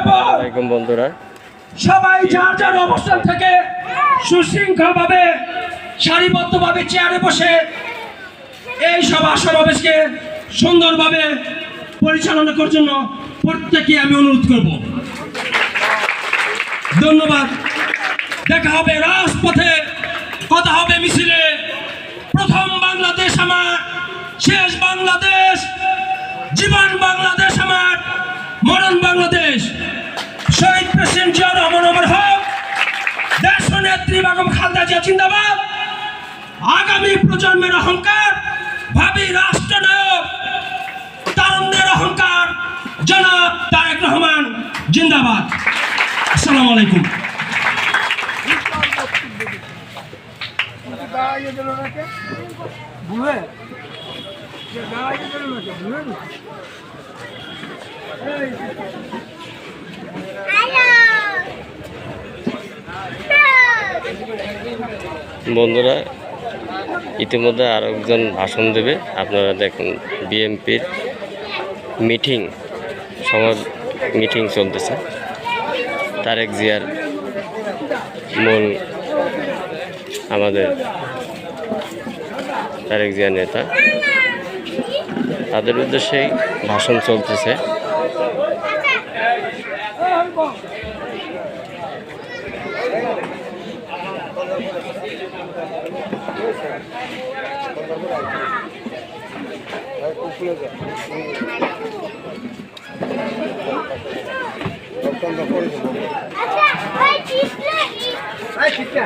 আসসালামাইকুম বন্ধুরা। সবাই যার যার অবস্থান থেকে সুশৃঙ্খলভাবে, সারিবদ্ধভাবে চেয়ারে বসে এই সভা সমাবেশকে সুন্দরভাবে পরিচালনা করার জন্য প্রত্যেকে আমি অনুরোধ করব। ধন্যবাদ। দেখা হবে রাজপথে, কথা হবে মিছিলে। প্রথম বাংলাদেশ আমার, শেষ বাংলাদেশ। জীবন বাংলাদেশ আমার, মরণ বাংলাদেশ। শহীদ প্রেসিডেন্ট জিয়া রহমান আমার হক, দেশ নেত্রী বেগম খালদা জিয়া, জিন্দাবাদ। আগামী প্রজন্মের অহংকার, ভাবি রাষ্ট্রনায়ক, তারুণ্যের অহংকার, জনাব তারেক রহমান, জিন্দাবাদ। আসসালামু আলাইকুম। গেল বন্ধুরা, ইতিমধ্যে আরও একজন ভাষণ দেবে। আপনারা দেখুন বিএমপির মিটিং, সমাজ মিটিং চলতেছে। তারেক জিয়ার মূল আমাদের তারেক জিয়া নেতা। তাদের উদ্দেশ্যেই ভাষণ চলতেছে। আচ্ছা ওই চিপস এই শিক্ষা